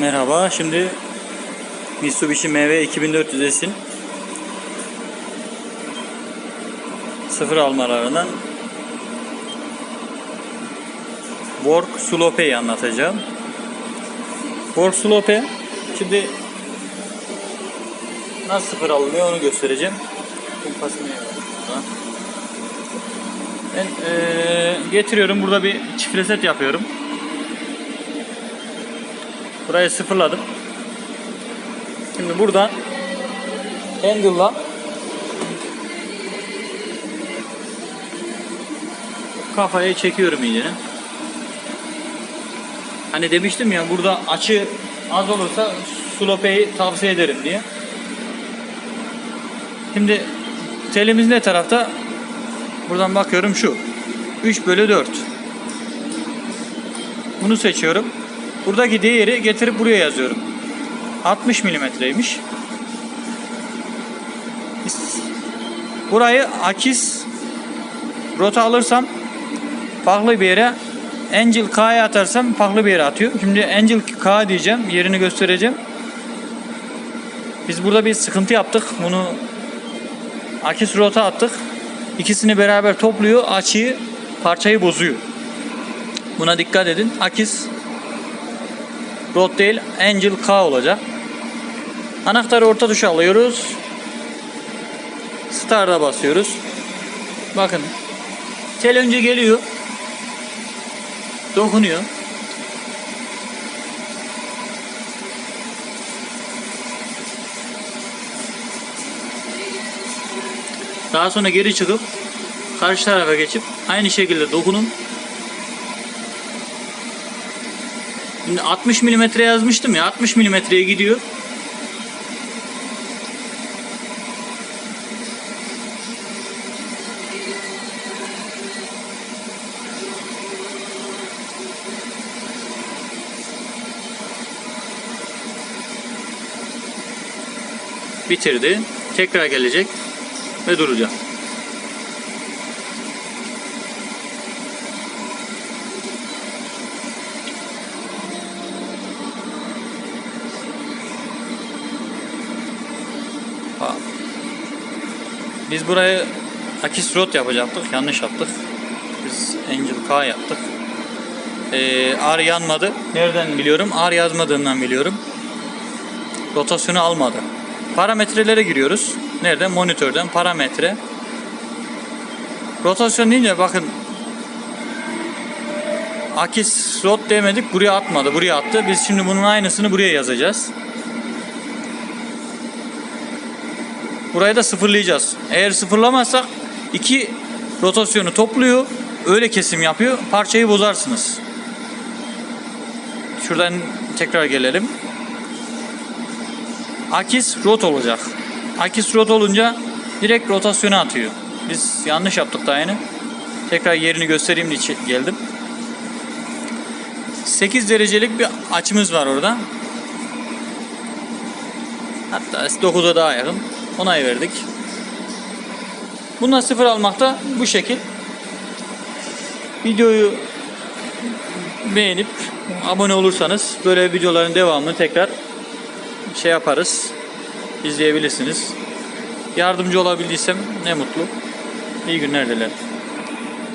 Merhaba. Şimdi Mitsubishi MV 2400S'in sıfır almalarından Work Slope'yi anlatacağım. Work Slope şimdi nasıl sıfır alınıyor onu göstereceğim. Kumpasını. Ben eee, getiriyorum. Burada bir çift reset yapıyorum. Burayı sıfırladım. Şimdi buradan handle'la kafayı çekiyorum iyice. Hani demiştim ya burada açı az olursa slopeyi tavsiye ederim diye. Şimdi telimiz ne tarafta? Buradan bakıyorum şu. 3 bölü 4. Bunu seçiyorum. Buradaki değeri getirip buraya yazıyorum. 60 milimetreymiş. Burayı akis rota alırsam farklı bir yere Angel K'ya atarsam farklı bir yere atıyor. Şimdi Angel K diyeceğim. Yerini göstereceğim. Biz burada bir sıkıntı yaptık. Bunu akis rota attık. İkisini beraber topluyor. Açıyı parçayı bozuyor. Buna dikkat edin. Akis Rod değil Angel K olacak. Anahtarı orta tuşa alıyoruz. Start'a basıyoruz. Bakın. Tel önce geliyor. Dokunuyor. Daha sonra geri çıkıp karşı tarafa geçip aynı şekilde dokunun. Şimdi 60 milimetre yazmıştım ya 60 milimetreye gidiyor. Bitirdi. Tekrar gelecek ve duracak. Biz burayı akis rot yapacaktık. Yanlış yaptık. Biz Angel K yaptık. Ee, R yanmadı. Nereden biliyorum? R yazmadığından biliyorum. Rotasyonu almadı. Parametrelere giriyoruz. Nereden? Monitörden parametre. Rotasyon deyince bakın akis rot demedik buraya atmadı. Buraya attı. Biz şimdi bunun aynısını buraya yazacağız. Burayı da sıfırlayacağız. Eğer sıfırlamazsak iki rotasyonu topluyor. Öyle kesim yapıyor. Parçayı bozarsınız. Şuradan tekrar gelelim. Akis rot olacak. Akis rot olunca direkt rotasyona atıyor. Biz yanlış yaptık daha yeni. Tekrar yerini göstereyim diye geldim. 8 derecelik bir açımız var orada. Hatta 9'a daha yakın. Onay verdik. Bundan sıfır almakta bu şekil. Videoyu beğenip abone olursanız böyle videoların devamını tekrar şey yaparız. izleyebilirsiniz. Yardımcı olabildiysem ne mutlu. İyi günler dilerim.